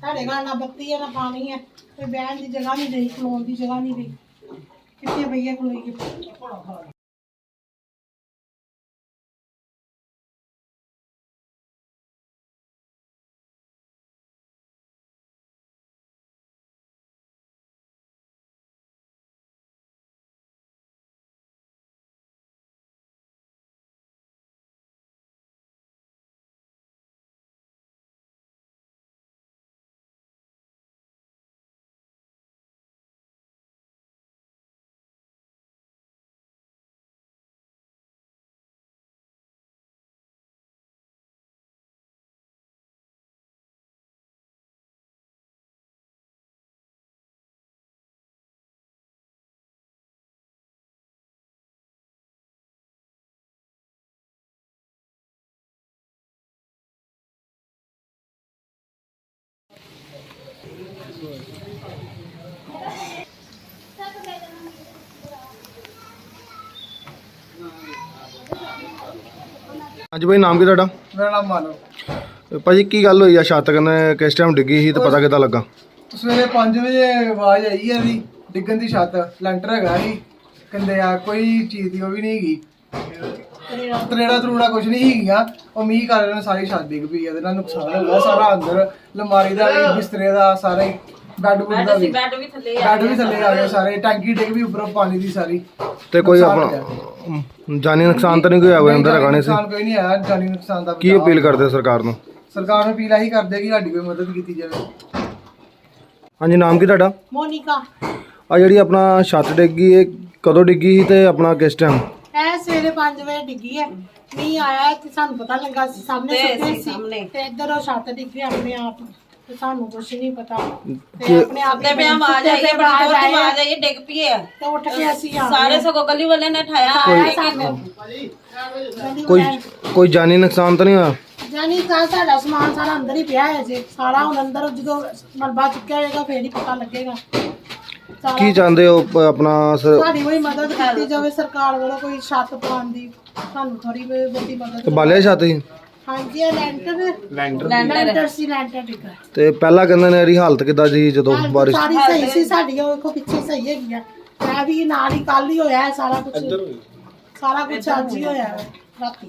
ਸਾਡੇ ਘਰ ਨਾ ਬੱਤੀ ਹੈ ਨਾ ਪਾਣੀ ਹੈ ਕੋਈ ਬਹਿਣ ਦੀ ਜਗ੍ਹਾ ਨਹੀਂ ਰਹੀ, ਖਲੋਣ ਦੀ ਜਗ੍ਹਾ ਨਹੀਂ ਰਹੀ। ਕਿੱਥੇ ਭਈਆ ਖਲੋਈਏ? ਹਾਂਜੀ ਭਾਈ ਨਾਮ ਕੀ ਤੁਹਾਡਾ? ਮੇਰਾ ਨਾਮ ਮਾਨਵ। ਭਾਜੀ ਕੀ ਗੱਲ ਹੋਈ ਆ? ਛੱਤ ਕੰਨੇ ਕਿਸ ਟਾਈਮ ਡਿੱਗੀ ਸੀ ਤੇ ਪਤਾ ਕਿੱਦਾਂ ਲੱਗਾ? ਸਵੇਰੇ 5 ਵਜੇ ਆਵਾਜ਼ ਆਈ ਹੈ ਦੀ ਡਿੱਗਣ ਦੀ ਛੱਤ ਲੈਂਟਰ ਹੈਗਾ ਸੀ। ਕਹਿੰਦੇ ਆ ਕੋਈ ਚੀਜ਼ ਦੀ ਉਹ ਵੀ ਨਹੀਂ ਹੈਗੀ। ਤਰੇੜਾ ਤਰੂੜਾ ਕੁਝ ਨਹੀਂ ਹੈਗੀਆਂ। ਉਹ ਮੀਂਹ ਕਾਰਨ ਸਾਰੀ ਛੱਤ ਡਿੱਗ ਪਈ ਇਹਦੇ ਨਾਲ ਨੁਕਸਾਨ ਹੋ ਗਿਆ ਸਾਰਾ ਅੰਦਰ ਲਮਾਰੀ ਦਾ ਵੀ ਬਿਸਤਰੇ ਦਾ ਸਾਰਾ ਹੀ ਬੈੱਡ ਬੁੱਡ ਦਾ ਵੀ। ਬੈੱਡ ਵੀ ਥੱਲੇ ਬੈੱਡ ਵੀ ਥੱਲੇ ਆ ਗਿਆ ਸਾਰੇ। ਟੈਂਕੀ ਡਿੱਗ ਵੀ ਉੱਪਰੋਂ ਪਾਣੀ ਦੀ ਸਾਰੀ। ਤੇ ਕੋਈ ਨੁਕਸਾਨ ਆਪਣਾ ਅਮ, ਜਾਨੀ ਨੁਕਸਾਨ ਤਾਂ ਨਹੀਂ ਕੋਈ ਹੋਇਆ ਅੰਦਰ ਹੈਗਾ ਨਹੀਂ ਸੀ? ਨੁਕਸਾਨ ਕੋਈ ਨਹੀਂ ਆਇਆ ਜਾਨੀ ਨੁਕਸਾਨ ਦਾ ਕੀ ਬਚਾਅ। ਅਪੀਲ ਕਰਦੇ ਸਰਕਾਰ ਨੂੰ? ਸਰਕਾਰ ਨੂੰ ਅਪੀਲ ਆਹੀ ਕਰਦੇ ਕਿ ਸਾਡੀ ਕੋਈ ਮਦਦ ਕੀਤੀ ਜਾਵੇ। ਹਾਂਜੀ ਨਾਮ ਕੀ ਤੁਹਾਡਾ? ਮੋਨਿਕਾ। ਆ ਜਿਹੜੀ ਆਪਣਾ ਛੱਤ ਡਿੱਗੀ ਇਹ ਕਦੋਂ ਡਿੱਗੀ ਸੀ ਤੇ ਆਪਣਾ ਕਿਸ ਟਾਈਮ ਇਹ ਸਵੇਰੇ 5 ਵਜੇ ਡਿੱਗੀ ਹੈ। ਮੀਂਹ ਆਇਆ ਤੇ ਸਾਨੂੰ ਪਤਾ ਲੱਗਾ ਸੀ ਸਾਹਮਣੇ ਤੇ ਸੁੱਤੇ ਸੀ ਸੀ। ਸਾਹਮਣੇ। ਤੇ ਇੱਧਰ ਉਹ ਛੱਤ ਡਿੱਗੀ ਆਪਣੇ ਆਪ। ਤੇ ਸਾਨੂੰ ਕੁਝ ਨਹੀਂ ਪਤਾ। ਤੇ ਕਿ- ਆਪਣੇ ਆਪ ਤੇ ਪਿਆ ਆਵਾਜ਼ ਆਈ ਹੈ ਬੜੀ ਜ਼ੋਰ ਦੀ ਆਵਾਜ਼ ਆਈ ਹੈ। ਡਿੱਗ ਪਈ ਹੈ। ਤੇ ਉੱਠ ਕੇ ਅਸੀਂ ਆ ਸਾਰੇ ਸਗੋਂ ਗਲੀ ਵਾਲੇ ਨੇ ਠਾਇਆ ਆਇਆ ਸਾਨੂੰ ਕੋਈ ਕੋਈ ਜਾਨੀ ਨੁਕਸਾਨ ਤਾਂ ਨਹੀਂ ਹੋਇਆ? ਜਾਨੀ ਤਾਂ ਸਾਡਾ ਸਮਾਨ ਸਾਰਾ ਅੰਦਰ ਹੀ ਪਿਆ ਹੈ ਜੀ। ਸਾਰਾ ਹੁਣ ਅੰਦਰ ਜਦੋਂ ਮਲਬਾ ਚੁੱਕਿਆ ਜਾਏਗਾ ਫੇਰ ਹੀ ਪਤਾ ਲੱਗੇਗਾ। ਸਾਰਾ- ਕੀ ਚਾਹੁੰਦੇ ਹੋ ਪ- ਆਪਣਾ ਸਾਡੀ ਕੋਈ ਮਦਦ ਕੀਤੀ ਜਾਵੇ ਸਰਕਾਰ ਵੱਲੋਂ ਕੋਈ ਛੱਤ ਪਾਉਣ ਦੀ ਸਾਨੂੰ ਥੋੜੀ ਬਹੁਤੀ ਮਦਦ ਤੇ ਬਾਲਿਆ ਛੱਤ ਹਾਂਜੀ ਇਹ ਲੈਂਟਰ ਲੈਂਟਰ ਸੀ ਲੈਂਟਰ ਡਿੱਗਾ ਤੇ ਪਹਿਲਾਂ ਕਹਿੰਦੇ ਨੇ ਇਹਦੀ ਹਾਲਤ ਕਿੱਦਾਂ ਸੀ ਜਦੋਂ ਬਾਰਿਸ਼ ਸਾਰੀ ਸਹੀ ਸੀ ਸਾਡੀ ਉਹ ਵੇਖੋ ਪਿੱਛੇ ਸਹੀ ਹੈਗੀ ਆ। ਇਹ ਵੀ ਨਾਲ ਹੀ ਕੱਲ ਹੀ ਹੋਇਆ ਹੈ ਸਾਰਾ ਕੁਝ ਸਾਰਾ ਕੁਝ ਅੱਜ ਹੀ ਹੋਇਆ। ਹੈ ਰਾਤੀ।